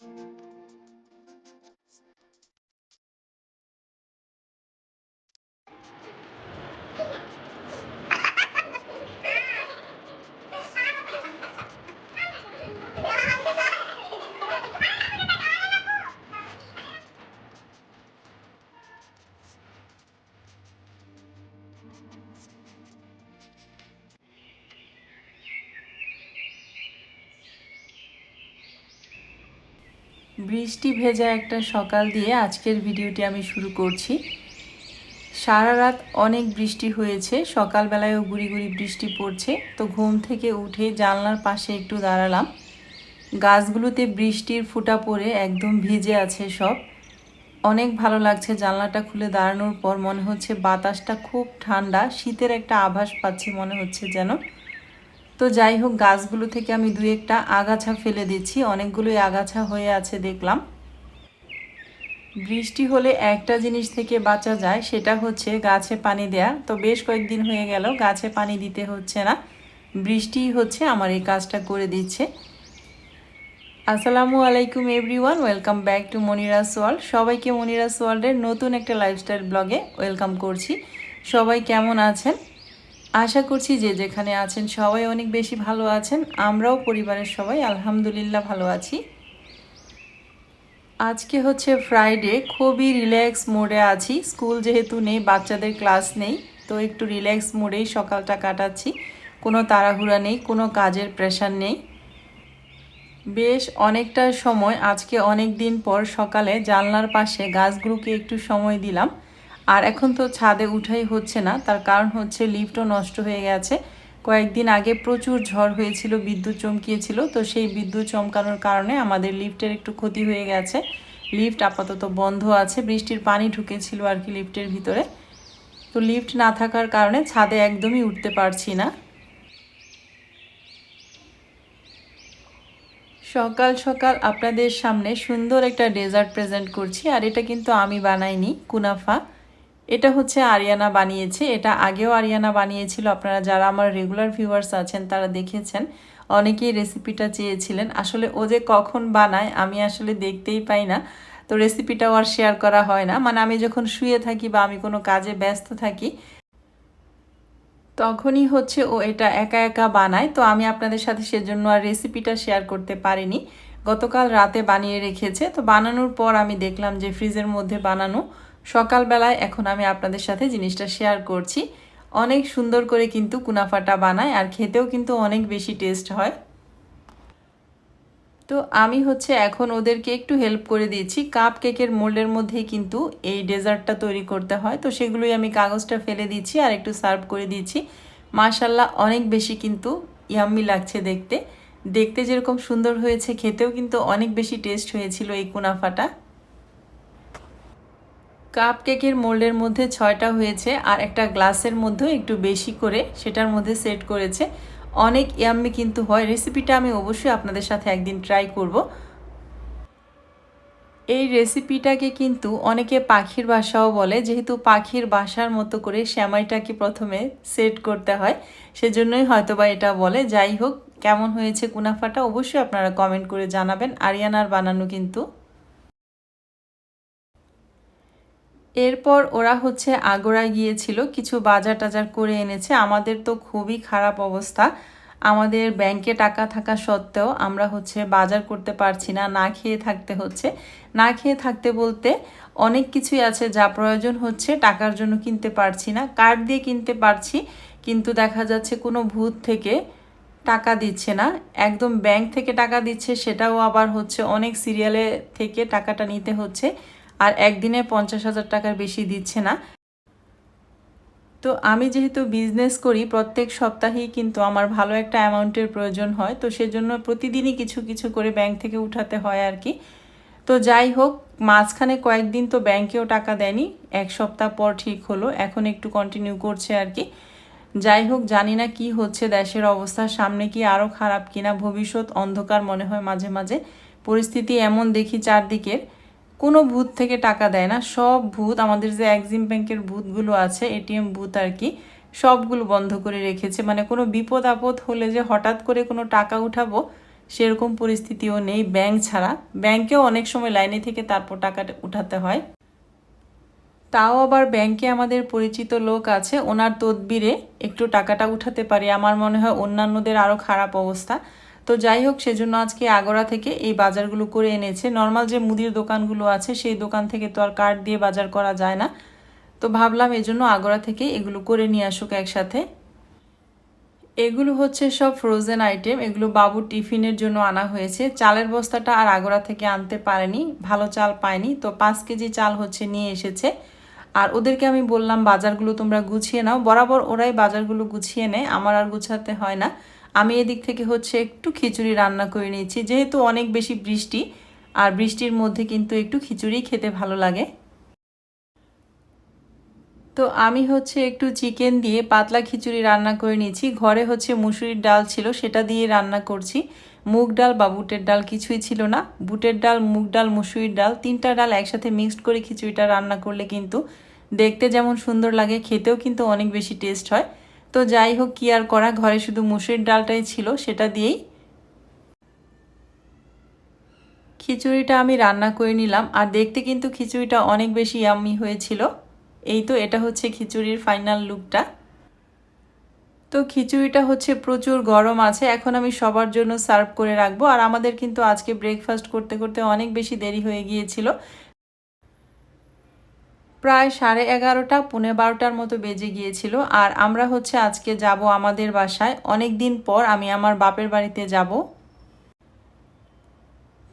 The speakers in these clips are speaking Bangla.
you বৃষ্টি ভেজা একটা সকাল দিয়ে আজকের ভিডিওটি আমি শুরু করছি। সারা রাত অনেক বৃষ্টি হয়েছে, সকালবেলায়ও গুড়ি গুড়ি বৃষ্টি পড়ছে। তো ঘুম থেকে উঠে জানলার পাশে একটু দাঁড়ালাম। গাছগুলোতে বৃষ্টির ফুটা পড়ে একদম ভিজে আছে সব। অনেক ভালো লাগছে জানলাটা খুলে দাঁড়ানোর পর, মনে হচ্ছে বাতাসটা খুব ঠান্ডা, শীতের একটা আভাস পাচ্ছি মনে হচ্ছে যেন। তো যাই হোক, গাছগুলো থেকে আমি দু একটা আগাছা ফেলে দিচ্ছি। অনেকগুলোই আগাছা হয়ে আছে, দেখলাম। বৃষ্টি হলে একটা জিনিস থেকে বাঁচা যায়, সেটা হচ্ছে গাছে পানি দেয়া। তো বেশ কয়েকদিন হয়ে গেল, গাছে পানি দিতে হচ্ছে না। বৃষ্টি হচ্ছে, আমার এই কাজটা করে দিচ্ছে। আসসালামু আলাইকুম everyone, welcome back to Monira's world. সবাইকে মনিরাস ওয়ার্ল্ডের নতুন একটা লাইফস্টাইল ব্লগে ওয়েলকাম করছি। সবাই কেমন আছেন? আশা করছি যে যেখানে আছেন সবাই অনেক বেশি ভালো আছেন। আমরাও পরিবারের সবাই আলহামদুলিল্লাহ ভালো আছি। আজকে হচ্ছে ফ্রাইডে খুবই রিল্যাক্স মোডে আছি। স্কুল যেহেতু নেই, বাচ্চাদের ক্লাস নেই, তো একটু রিল্যাক্স মোডেই সকালটা কাটাচ্ছি। কোনো তাড়াহুড়া নেই, কোনো কাজের প্রেশার নেই। বেশ অনেকটা সময়, আজকে অনেক দিন পর সকালে জানলার পাশে গাছগুলোকে একটু সময় দিলাম। আর এখন তো ছাদে উঠাই হচ্ছে না। তার কারণ হচ্ছে লিফটও নষ্ট হয়ে গেছে। কয়েকদিন আগে প্রচুর ঝড় হয়েছিল, বিদ্যুৎ চমকিয়েছিল। তো সেই বিদ্যুৎ চমকানোর কারণে আমাদের লিফটের একটু ক্ষতি হয়ে গেছে। লিফট আপাতত বন্ধ আছে। বৃষ্টির পানি ঢুকেছিল আর কি লিফটের ভিতরে। তো লিফট না থাকার কারণে ছাদে একদমই উঠতে পারছি না। সকাল সকাল আপনাদের সামনে সুন্দর একটা ডেজার্ট প্রেজেন্ট করছি। আর এটা কিন্তু আমি বানাইনি, কুনাফা। এটা হচ্ছে আরিয়ানা বানিয়েছে, এটা আগেও আরিয়ানা বানিয়েছিল। আপনারা যারা আমার রেগুলার ভিউয়ার্স আছেন, তারা দেখেছেন, অনেকেই রেসিপিটা চেয়েছিলেন। আসলে ও যে কখন বানায়, আমি আসলে দেখতেই পাই না। তো রেসিপিটাও আর শেয়ার করা হয় না। মানে আমি যখন শুয়ে থাকি বা আমি কোনো কাজে ব্যস্ত থাকি, তখনই হচ্ছে ও এটা একা একা বানায়। তো আমি আপনাদের সাথে সেজন্য আর রেসিপিটা শেয়ার করতে পারিনি। গতকাল রাতে বানিয়ে রেখেছে। তো বানানোর পর আমি দেখলাম যে ফ্রিজের মধ্যে বানানো সকালবেলায় এখন আমি আপনাদের সাথে জিনিসটা শেয়ার করছি। অনেক সুন্দর করে কিন্তু কুনাফাটা বানায় আর খেতেও কিন্তু অনেক বেশি টেস্ট হয়। তো আমি হচ্ছে এখন ওদেরকে একটু হেল্প করে দিয়েছি। কাপ কেকের মোল্ডের মধ্যেই কিন্তু এই ডেজার্টটা তৈরি করতে হয়। তো সেগুলোই আমি কাগজটা ফেলে দিচ্ছি আর একটু সার্ভ করে দিচ্ছি মাশাল্লাহ অনেক বেশি কিন্তু ইয়াম্মি লাগছে দেখতে। দেখতে যেরকম সুন্দর হয়েছে, খেতেও কিন্তু অনেক বেশি টেস্ট হয়েছিল এই কুনাফাটা। কাপ কেকের মোল্ডের মধ্যে ছয়টা হয়েছে আর একটা গ্লাসের মধ্যেও একটু বেশি করে সেটার মধ্যে সেট করেছে। অনেক ইয়াম্মি কিন্তু হয়। রেসিপিটা আমি অবশ্যই আপনাদের সাথে একদিন ট্রাই করব। এই রেসিপিটাকে কিন্তু অনেকে পাখির বাসাও বলে, যেহেতু পাখির বাসার মতো করে শ্যামাইটাকে প্রথমে সেট করতে হয়, সেজন্যই হয়তো বা এটা বলে। যাই হোক, কেমন হয়েছে কুনাফাটা অবশ্যই আপনারা কমেন্ট করে জানাবেন। আরিয়ানার বানানো কিন্তু এরপর ওরা হচ্ছে আগোড়া গিয়েছিল, কিছু বাজার টাজার করে এনেছে। আমাদের তো খুবই খারাপ অবস্থা। আমাদের ব্যাংকে টাকা থাকা সত্ত্বেও আমরা হচ্ছে বাজার করতে পারছি না না খেয়ে থাকতে হচ্ছে। না খেয়ে থাকতে বলতে অনেক কিছুই আছে যা প্রয়োজন হচ্ছে, টাকার জন্য কিনতে পারছি না। কার্ড দিয়ে কিনতে পারছি, কিন্তু দেখা যাচ্ছে কোনো ভূত থেকে টাকা দিচ্ছে না। একদম ব্যাংক থেকে টাকা দিচ্ছে, সেটাও আবার হচ্ছে অনেক সিরিয়ালে থেকে টাকাটা নিতে হচ্ছে। আর একদিনে পঞ্চাশ হাজার টাকার বেশি দিচ্ছে না। তো আমি যেহেতু বিজনেস করি, প্রত্যেক সপ্তাহেই কিন্তু আমার ভালো একটা অ্যামাউন্টের প্রয়োজন হয়। তো সেজন্য প্রতিদিনই কিছু কিছু করে ব্যাংক থেকে উঠাতে হয় আর কি। তো যাই হোক, মাঝখানে কয়েকদিন তো ব্যাংকেও টাকা দেয়নি। এক সপ্তাহ পর ঠিক হলো। এখন একটু কন্টিনিউ করছে আর কি। যাই হোক, জানি না কি হচ্ছে, দেশের অবস্থা সামনে কি আরও খারাপ কিনা। ভবিষ্যৎ অন্ধকার মনে হয় মাঝে মাঝে। পরিস্থিতি এমন দেখি চারদিকের। কোনো ভূত থেকে টাকা দেয় না। সব ভূত, আমাদের যে এক্সিম ব্যাংকের ভূতগুলো আছে, এটিএম ভূত আর কি, সবগুলো বন্ধ করে রেখেছে। মানে কোনো বিপদ আপদ হলে যে হঠাৎ করে কোনো টাকা উঠাবো, সেরকম পরিস্থিতিও নেই ব্যাংক ছাড়া। ব্যাংকেও অনেক সময় লাইনে থেকে তারপর টাকাটা উঠাতে হয়। তাও আবার ব্যাংকে আমাদের পরিচিত লোক আছে, ওনার তদবিরে একটু টাকাটা উঠাতে পারি। আমার মনে হয় অন্যান্যদের আরও খারাপ অবস্থা। তো যাই হোক, সেজন্য আজকে আগরা থেকে এই বাজারগুলো করে এনেছে। নর্মাল যে মুদির দোকানগুলো আছে, সেই দোকান থেকে তো আর কার্ড দিয়ে বাজার করা যায় না। তো ভাবলাম এজন্য আগরা থেকে এগুলো করে নিয়ে আসুক একসাথে। এগুলো হচ্ছে সব ফ্রোজেন আইটেম এগুলো বাবুর টিফিনের জন্য আনা হয়েছে। চালের বস্তাটা আর আগরা থেকে আনতে পারেনি, ভালো চাল পায়নি। তো পাঁচ কেজি চাল হচ্ছে নিয়ে এসেছে। আর ওদেরকে আমি বললাম, বাজারগুলো তোমরা গুছিয়ে নাও। বরাবর ওরাই বাজারগুলো গুছিয়ে নেয়, আমার আর গুছাতে হয় না। আমি এদিক থেকে হচ্ছে একটু খিচুড়ি রান্না করে নিয়েছি। যেহেতু অনেক বেশি বৃষ্টি, আর বৃষ্টির মধ্যে কিন্তু একটু খিচুড়ি খেতে ভালো লাগে। তো আমি হচ্ছে একটু চিকেন দিয়ে পাতলা খিচুড়ি রান্না করে নিয়েছি। ঘরে হচ্ছে মুসুরির ডাল ছিল, সেটা দিয়ে রান্না করছি। মুগ ডাল বা বুটের ডাল কিছুই ছিল না। বুটের ডাল, মুগ ডাল, মুসুরির ডাল, তিনটা ডাল একসাথে মিক্সড করে খিচুড়িটা রান্না করলে কিন্তু দেখতে যেমন সুন্দর লাগে, খেতেও কিন্তু অনেক বেশি টেস্ট হয়। তো যাই হোক, কি আর করা? ঘরে শুধু মুসুরির ডালটাই ছিল, সেটা দিয়েই খিচুড়িটা আমি রান্না করে নিলাম। আর দেখতে কিন্তু খিচুড়িটা অনেক বেশি ইয়াম্মি হয়েছিল। এই তো, এটা হচ্ছে খিচুড়ির ফাইনাল লুকটা তো খিচুড়িটা হচ্ছে প্রচুর গরম আছে, এখন আমি সবার জন্য সার্ভ করে রাখব। আর আমাদের কিন্তু আজকে ব্রেকফাস্ট করতে করতে অনেক বেশি দেরি হয়ে গিয়েছিল। প্রায় সাড়ে এগারোটা, পুনে বারোটার মতো বেজে গিয়েছিল। আর আমরা হচ্ছে আজকে যাব আমাদের বাসায়। অনেক দিন পর আমি আমার বাপের বাড়িতে যাব।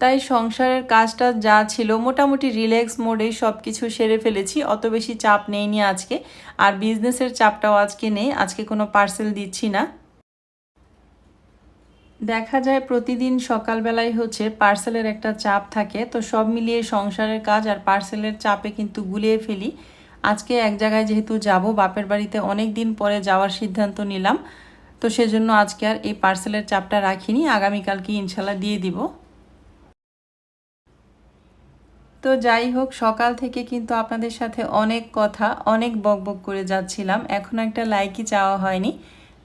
তাই সংসারের কাজটা যা ছিল, মোটামুটি রিল্যাক্স মোডেই সব কিছু সেরে ফেলেছি। অত বেশি চাপ নেইনি আজকে। আর বিজনেসের চাপটাও আজকে নেই। আজকে কোনো পার্সেল দিচ্ছি না। দেখা যায় প্রতিদিন সকালবেলায় হচ্ছে পার্সেলের একটা চাপ থাকে, তো সব মিলিয়ে সংসারের কাজ আর পার্সেলের চাপে কিন্তু গুলিয়ে ফেলি। আজকে এক জায়গায় যেহেতু যাব, বাপের বাড়িতে অনেক দিন পরে যাওয়ার সিদ্ধান্ত নিলাম, তো সেজন্য আজকে আর এই পার্সেলের চাপটা রাখিনি, আগামীকালকে ইনশাল্লাহ দিয়ে দিব। তো যাই হোক, সকাল থেকে কিন্তু আপনাদের সাথে অনেক কথা, অনেক বকবক করে যাচ্ছিলাম এখনও একটা লাইকই চাওয়া হয়নি।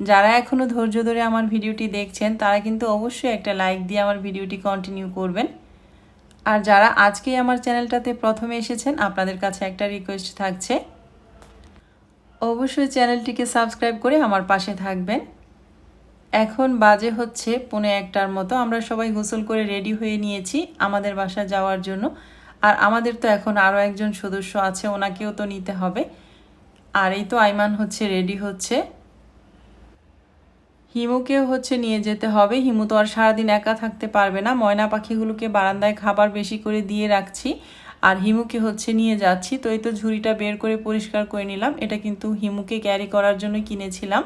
যারা এখনও ধৈর্য ধরে আমার ভিডিওটি দেখছেন, তারা কিন্তু অবশ্যই একটা লাইক দিয়ে আমার ভিডিওটি কন্টিনিউ করবেন। আর যারা আজকেই আমার চ্যানেলটাতে প্রথমে এসেছেন, আপনাদের কাছে একটা রিকোয়েস্ট থাকছে। অবশ্যই চ্যানেলটিকে সাবস্ক্রাইব করে আমার পাশে থাকবেন। এখন বাজে হচ্ছে পৌনে একটার মতো, আমরা সবাই গোসল করে রেডি হয়ে নিয়েছি আমাদের বাসা যাওয়ার জন্য। আর আমাদের তো এখন আরও একজন সদস্য আছে, ওনাকেও তো নিতে হবে। আর এই তো আইমান হচ্ছে রেডি হচ্ছে। হিমুকেও হচ্ছে নিয়ে যেতে হবে। হিমু তো আর সারাদিন একা থাকতে পারবে না। ময়না পাখিগুলোকে বারান্দায় খাবার বেশি করে দিয়ে রাখছি আর হিমুকে হচ্ছে নিয়ে যাচ্ছি। তো এই তো ঝুড়িটা বের করে পরিষ্কার করে নিলাম। এটা কিন্তু হিমুকে ক্যারি করার জন্য কিনেছিলাম।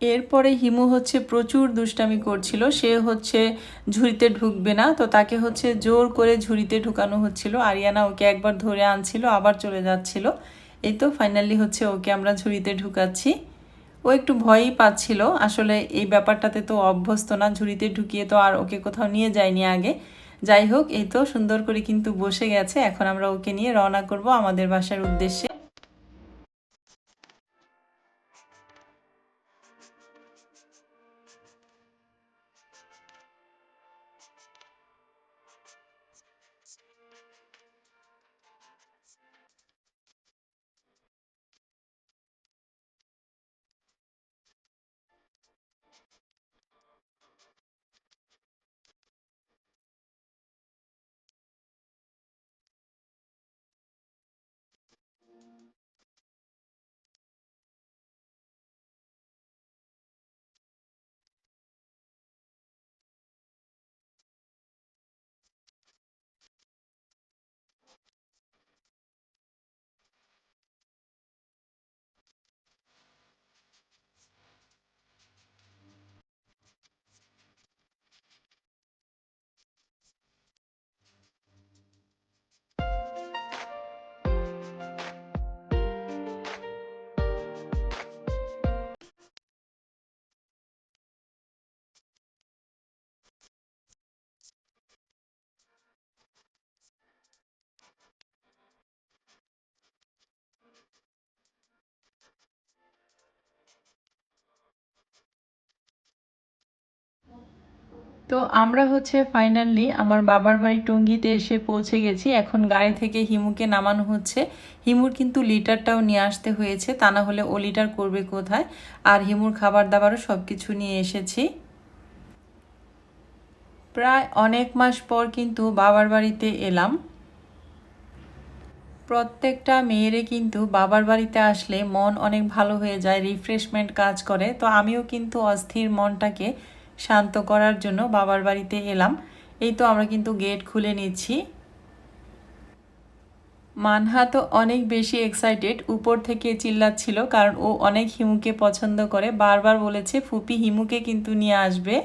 এরপরে হিমু হচ্ছে প্রচুর দুষ্টামি করছিল। সে হচ্ছে ঝুড়িতে ঢুকবে না। তো তাকে হচ্ছে জোর করে ঝুড়িতে ঢুকানো হচ্ছিল। আরিয়ানা ওকে একবার ধরে আনছিল, আবার চলে যাচ্ছিল। এই তো ফাইনালি হচ্ছে ওকে আমরা ঝুড়িতে ঢুকাচ্ছি। ও একটু ভয়ই পাচ্ছিল, আসলে এই ব্যাপারটাতে তো অভ্যস্ত না, ঝুড়িতে ঢুকিয়ে তো আর ওকে কোথাও নিয়ে যায়নি আগে। যাই হোক, এই তো সুন্দর করে কিন্তু বসে গেছে, এখন আমরা ওকে নিয়ে রওনা করব আমাদের বাসার উদ্দেশ্যে। তো আমরা হচ্ছে ফাইনালি আমার বাবার বাড়ি টঙ্গিতে এসে পৌঁছে গেছি। এখন গাড়ি থেকে হিমুকে নামানো হচ্ছে। হিমুর কিন্তু লিটারটাও নিয়ে আসতে হয়েছে। তা না হলে ও লিটার করবে কোথায়? আর হিমুর খাবার দাবারও সব কিছু নিয়ে এসেছি। প্রায় অনেক মাস পর কিন্তু বাবার বাড়িতে এলাম। প্রত্যেকটা মেয়েরে কিন্তু বাবার বাড়িতে আসলে মন অনেক ভালো হয়ে যায় রিফ্রেশমেন্ট কাজ করে। তো আমিও কিন্তু অস্থির মনটাকে শান্ত করার জন্য বাবার বাড়িতে এলাম। এই তো আমরা কিন্তু গেট খুলে নিচ্ছি। মানহা তো অনেক বেশি এক্সাইটেড উপর থেকে চিল্লাচ্ছিল কারণ ও অনেক হিমুকে পছন্দ করে। বারবার বলেছে, ফুপি হিমুকে কিন্তু নিয়ে আসবে।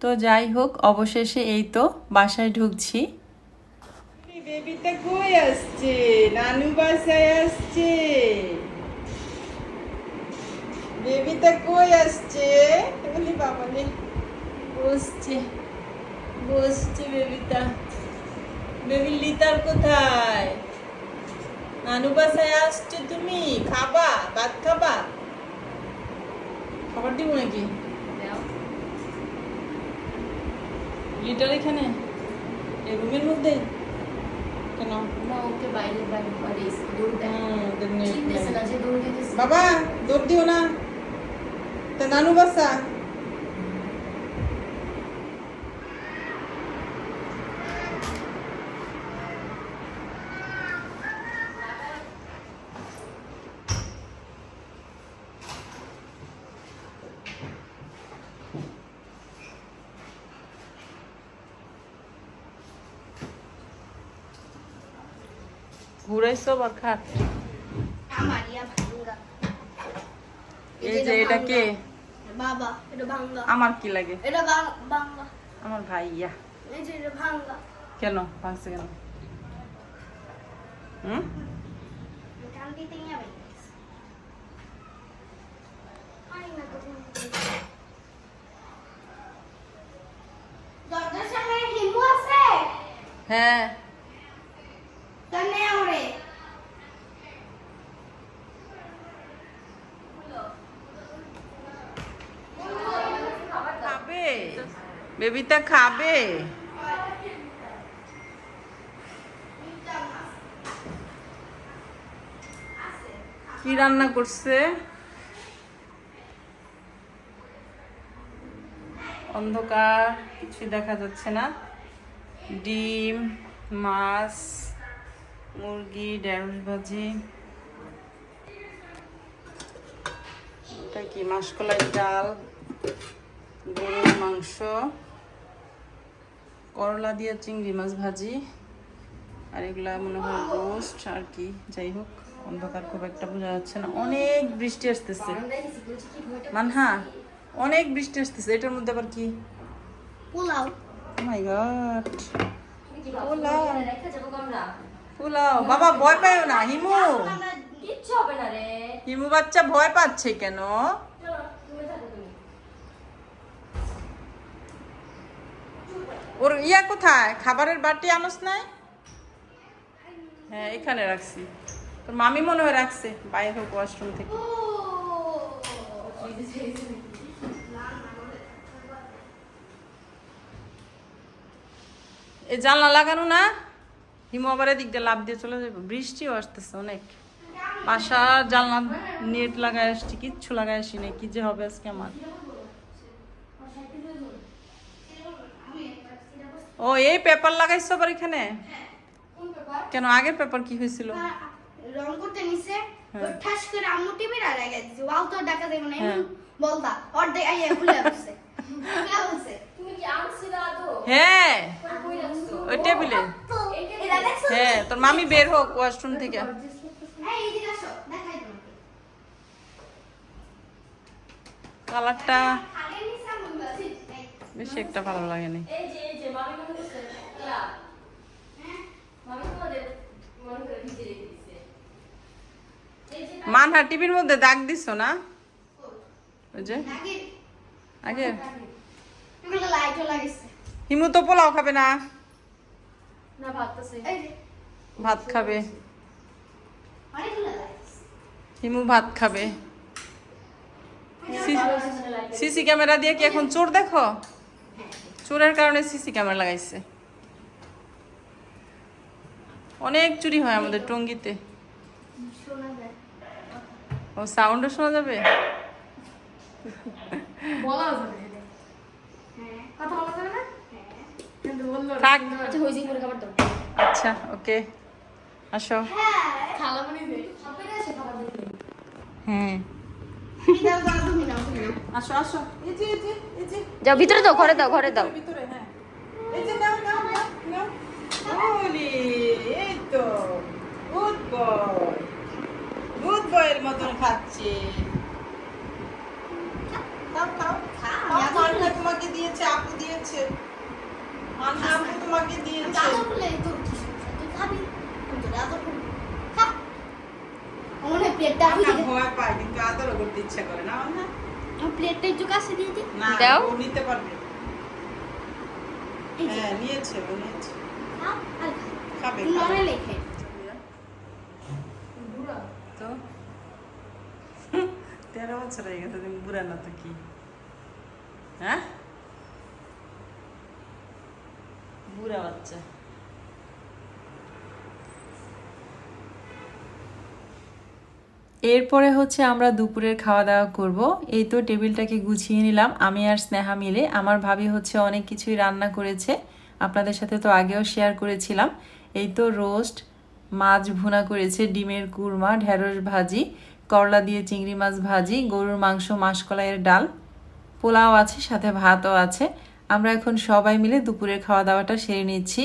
তো যাই হোক, অবশেষে এই তো বাসায় ঢুকছি। বেবিটা কই আসছে? নানু বাসায় আসছে। বেবিটা কই আসছে? বলি বাবা নে বসছে বসছে বেবিটা বেবি লিতার কোথায়? নানু বাসায় আসছো তুমি? খাবা? ভাত খাবা? খাবার দিব নাকি? লিটার এখানে? এই রুমের মধ্যে? কেন? না ওকে বাইরে বাইরে বাবা দৌড় দিও না। নানু বাসা ঘুরাইছো বা খাট আমার ভাঙ্গা। এই যে এটা কে? আমার কি লাগে? এটা বাং- আমার ভাইয়া। এই যে এটা কেন? ভাঙছে কেন? হুম? হ্যাঁ তাহলে ওরে খাবে বেবিটা খাবে কি রান্না করছে? অন্ধকার কিছু দেখা যাচ্ছে না। ডিম, মাছ, মুরগি, ঢেঁড়স ভাজি। এটা কি? মাসকলাই ডাল, গরুর মাংস। করলা দিয়ে চিংড়ি মাছ ভাজি। আর এগুলা মনে হয় রোস্ট আর কি যাই হোক অন্ধকার খুব একটা বোঝা যাচ্ছে না। অনেক বৃষ্টি আসতেছে। মানহা অনেক বৃষ্টি আসতেছে। এটার মধ্যে আবার কি? Pulao. My God pulao. Pulao. বাবা ভয় পাইও না হিমু। কিচ্ছু হবে না রে। হিমু বাচ্চা ভয় পাচ্ছে কেন চলো তুমি থাকো তুমি ওর ইয়া কোথায়? খাবারের বাটি আনস নাই? হ্যাঁ এখানে রাখছি। তোর মামি মনে হয় রাখছে। বাইরে হোক, ওয়াশরুম থেকে। এ জানলা লাগানো না? হিমু আবার দিয়ে লাভ দিয়ে চলে যাবে। বৃষ্টিও আসতেছে অনেক। বাসার জানলা, নেট লাগাই আসছি, কিচ্ছু লাগাই আসি কি যে হবে আজকে আমার? ও এই পেপার লাগাইছো আবার এখানে? কেন আগের পেপার কি হয়েছিল? রং করতে নিছে হ্যাঁ। ওই ঠাস করে আম্মু টিভি না লাগাই দিছে। ওয়াও তো ডাকা দেব না হ্যাঁ। অর্ধেক আইয়া খুলে বসে। তুমি কি আনছিলা তো? হ্যাঁ। ওই টেবিলে হ্যাঁ তোর মামি বের হোক ওয়াশরুম থেকে। এই এদিকে আসো দেখাই তোমাকে। কালারটা বেশি একটা ভালো লাগেনি। মামি মনে করছে ইয়া হ্যাঁ? মামি তোমাদের মনে করে ভিজে রেখে দিছে মানহা টিভির মধ্যে দাগ দিছ না? ওই যে। আগে। হিমু তো পোলাও খাবে না? না ভাবতেছে এই যে। ভাত খাবে। হিমু ভাত খাবে। সিসি ক্যামেরা দিয়ে কি এখন চোর দেখো? চোরের কারণে সিসি ক্যামেরা লাগাইছে। অনেক চুরি হয় আমাদের টঙ্গিতে। ও সাউন্ডও শোনা যাবে? বলা যাবে। হ্যাঁ কথা বলা যাবে না? হ্যাঁ কিন্তু বলল থাক। আচ্ছা হইছে করে খাবার দাও। আচ্ছা ওকে। আসো। হ্যাঁ। আসো আসো। এই যে এই যে এই যে। যাও ভিতরে দাও ঘরে দাও ঘরে দাও। ভিতরে হ্যাঁ। এই যে ওলি তো গুড বয়। গুড বয়ের মতন খাচ্ছে। খাও তোমাকে দিয়েছে আপু দিয়েছে। মান্না আপু তোমাকে দিয়েছে দাদা বলে তোর কি সমস্যা? তুই খাবি তুই তো দাদা বলে খা মনে প্লেটটা আমি ভয় পায় কিন্তু আদরও করতে ইচ্ছা করে না মান্না প্লেটটা একটু কাছে দিয়ে দিই। না দাও। নিতে পারবে। হ্যাঁ নিয়েছে ও নিয়েছে। খাবে খাও লেখে। তো? তেরো বছর হয়ে গেছে তুমি বুড়া না তো কি? হ্যাঁ? বুড়া বাচ্চা। এরপরে হচ্ছে আমরা দুপুরের খাওয়া দাওয়া করব। এই তো টেবিলটাকে গুছিয়ে নিলাম। আমি আর স্নেহা মিলে। আমার ভাবি হচ্ছে অনেক কিছুই রান্না করেছে। আপনাদের সাথে তো আগেও শেয়ার করেছিলাম। এই তো রোস্ট, মাছ ভুনা করেছে, ডিমের কুরমা, ঢেঁড়স ভাজি, করলা দিয়ে চিংড়ি মাছ ভাজি, গরুর মাংস, মাসকলাইয়ের ডাল। পোলাও আছে, সাথে ভাতও আছে। আমরা এখন সবাই মিলে দুপুরের খাওয়া দাওয়াটা সেরে নিচ্ছি।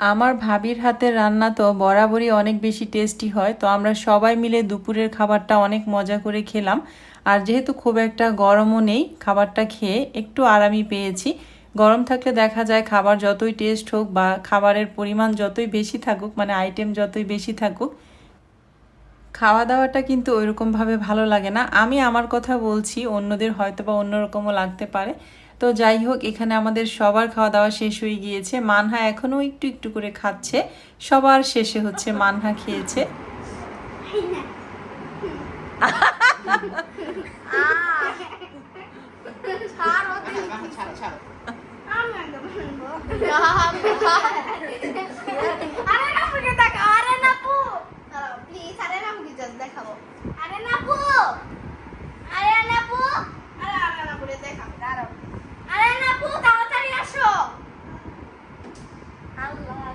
আমার ভাবির হাতের রান্না তো বরাবরই অনেক বেশি টেস্টি হয়, তো আমরা সবাই মিলে দুপুরের খাবারটা অনেক মজা করে খেলাম। আর যেহেতু খুব একটা গরমও নেই, খাবারটা খেয়ে একটু আরামই পেয়েছি। গরম থাকলে দেখা যায় খাবার যতই টেস্ট হোক বা খাবারের পরিমাণ যতই বেশি থাকুক মানে আইটেম যতই বেশি থাকুক খাওয়া দাওয়াটা কিন্তু ওইরকমভাবে ভালো লাগে না। আমি আমার কথা বলছি, অন্যদের হয়তো বা অন্যরকমও লাগতে পারে। তো যাই হোক এখানে আমাদের সবার খাওয়া দাওয়া শেষ হয়ে গিয়েছে। মানহা এখনও একটু একটু করে খাচ্ছে। সবার শেষে হচ্ছে মানহা খেয়েছে। আরে না মুখে তাকাও আরে না পু প্লিজ আরে না মুখে জাস্ট দেখাবো আরে না পু আরে না পু আরে আরে না পুরে দেখাবো দাঁড়াও আরে না পু তাড়াতাড়ি আসো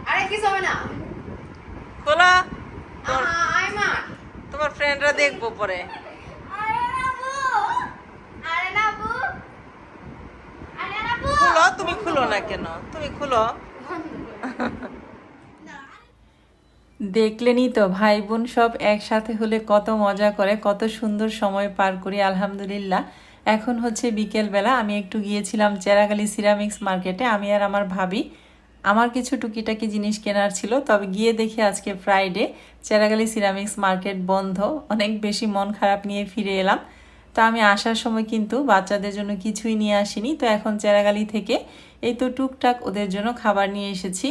আরে কিছু হবে না খোলা আই মা তোমার ফ্রেন্ডরা দেখব পরে আরে না পু আরে না পু আরে না পু খুলো তুমি খুলো না কেন তুমি খুলো দেখলেনই তো ভাই বোন সব একসাথে হলে কত মজা করে, কত সুন্দর সময় পার করি, আলহামদুলিল্লাহ। এখন হচ্ছে বিকেলবেলা, আমি একটু গিয়েছিলাম চেরাগালি সিরামিক্স মার্কেটে, আমি আর আমার ভাবি। আমার কিছু টুকিটাকি জিনিস কেনার ছিল, তবে গিয়ে দেখি আজকে ফ্রাইডে চেরাগালি সিরামিক্স মার্কেট বন্ধ, অনেক বেশি মন খারাপ নিয়ে ফিরে এলাম। তো আমি আসার সময় কিন্তু বাচ্চাদের জন্য কিছুই নিয়ে আসিনি, তো এখন চেরাগালি থেকে এই তো টুকটাক ওদের জন্য খাবার নিয়ে এসেছি।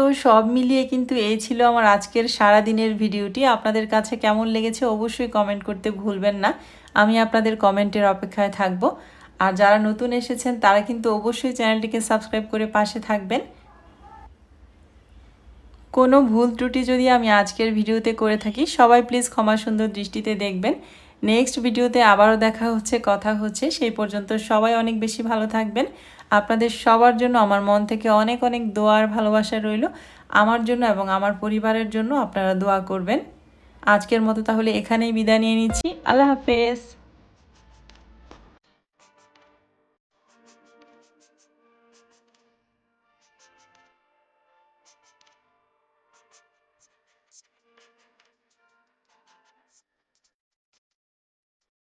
তো সব মিলিয়ে কিন্তু এই ছিল আমার আজকের সারা দিনের ভিডিওটি। আপনাদের কাছে কেমন লেগেছে অবশ্যই কমেন্ট করতে ভুলবেন না। আমি আপনাদের কমেন্টের অপেক্ষায় থাকব। আর যারা নতুন এসেছেন, তারা কিন্তু অবশ্যই চ্যানেলটিকে সাবস্ক্রাইব করে পাশে থাকবেন। কোনো ভুল ত্রুটি যদি আমি আজকের ভিডিওতে করে থাকি, সবাই প্লিজ ক্ষমা সুন্দর দৃষ্টিতে দেখবেন। নেক্সট ভিডিওতে আবারও দেখা হচ্ছে, কথা হচ্ছে, সেই পর্যন্ত সবাই অনেক বেশি ভালো থাকবেন। আপনাদের সবার জন্য আমার মন থেকে অনেক অনেক দোয়ার ভালোবাসা রইল। আমার জন্য এবং আমার পরিবারের জন্য আপনারা দোয়া করবেন। আজকের মতো তাহলে এখানেই বিদায় নিয়ে নিচ্ছি। আল্লাহ হাফেজ।